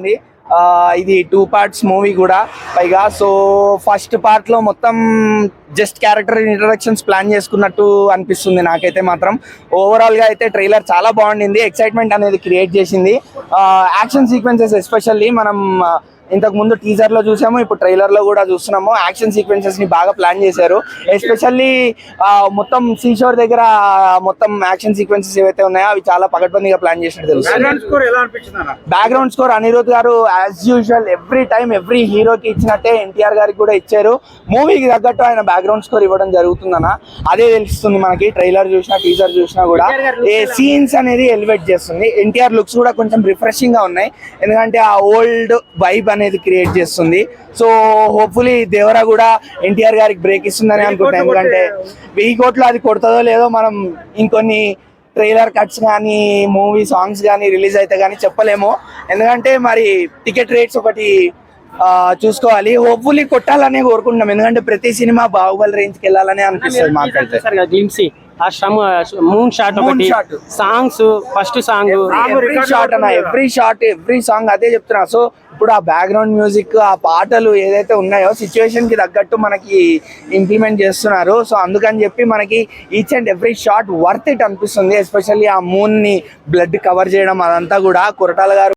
ఉంది ఇది two parts movie కూడా. పైగా సో ఫస్ట్ పార్ట్లో మొత్తం జస్ట్ క్యారెక్టర్ ఇంట్రడక్షన్స్ ప్లాన్ చేసుకున్నట్టు అనిపిస్తుంది నాకైతే మాత్రం. ఓవరాల్గా అయితే ట్రైలర్ చాలా బాగుండింది. ఎక్సైట్మెంట్ అనేది క్రియేట్ చేసింది. యాక్షన్ సీక్వెన్సెస్ ఎస్పెషల్లీ మనం ఇంతకు ముందు టీజర్లో చూసాము ఇప్పుడు ట్రైలర్లో కూడా చూస్తున్నాము. యాక్షన్ సీక్వెన్సెస్ని బాగా ప్లాన్ చేశారు. ఎస్పెషల్లీ మొత్తం సీషోర్ దగ్గర మొత్తం యాక్షన్ సీక్వెన్సెస్ ఏవైతే ఉన్నాయో అవి చాలా పకడ్బందీగా ప్లాన్ చేసినట్టు తెలుసు background score Anirudh garu as usual every time every హీరోకి ఇచ్చినట్టే ఎన్టీఆర్ గారికి కూడా ఇచ్చారు. మూవీకి తగ్గట్టు ఆయన బ్యాక్గ్రౌండ్ స్కోర్ ఇవ్వడం జరుగుతుందన్న అదే తెలుస్తుంది మనకి ట్రైలర్ చూసినా టీజర్ చూసినా కూడా. ఏ సీన్స్ అనేది ఎలివేట్ చేస్తుంది. ఎన్టీఆర్ లుక్స్ కూడా కొంచెం రిఫ్రెషింగ్గా ఉన్నాయి. ఎందుకంటే ఆ ఓల్డ్ వైబ్ అనేది క్రియేట్ చేస్తుంది. సో హోప్ఫుల్లీ దేవరా కూడా ఎన్టీఆర్ గారికి బ్రేక్ ఇస్తుందని అనుకుంటున్నాను ఎందుకంటే వెయ్యి కోట్లు అది కొడుతుందో లేదో మనం ఇంకొన్ని ట్రైలర్ కట్స్ కానీ మూవీ సాంగ్స్ కానీ రిలీజ్ అయితే కానీ చెప్పలేము. ఎందుకంటే మరి టికెట్ రేట్స్ ఒకటి చూసుకోవాలి. హోప్ఫుల్లీ కొట్టాలనే కోరుకుంటున్నాం. ఎందుకంటే ప్రతి సినిమా బాహుబలి రేంజ్కి వెళ్ళాలనే అనిపిస్తుంది మాకైతే. గ్లిమ్సీ ఆ శ్రమ మూన్ షాట్ ఒకటి. Songs first song every shot అన్న ఎవ్రీ షాట్ ఎవ్రీ సాంగ్ అదే చెప్తున్నా. సో ఇప్పుడు ఆ బ్యాక్గ్రౌండ్ మ్యూజిక్ ఆ పాటలు ఏదైతే ఉన్నాయో సిచ్యువేషన్కి తగ్గట్టు మనకి ఇంప్లిమెంట్ చేస్తున్నారు. సో అందుకని చెప్పి మనకి each and every shot worth it అనిపిస్తుంది ఎస్పెషల్లీ ఆ మూన్ని బ్లడ్ కవర్ చేయడం అదంతా కూడా కొరటాల గారు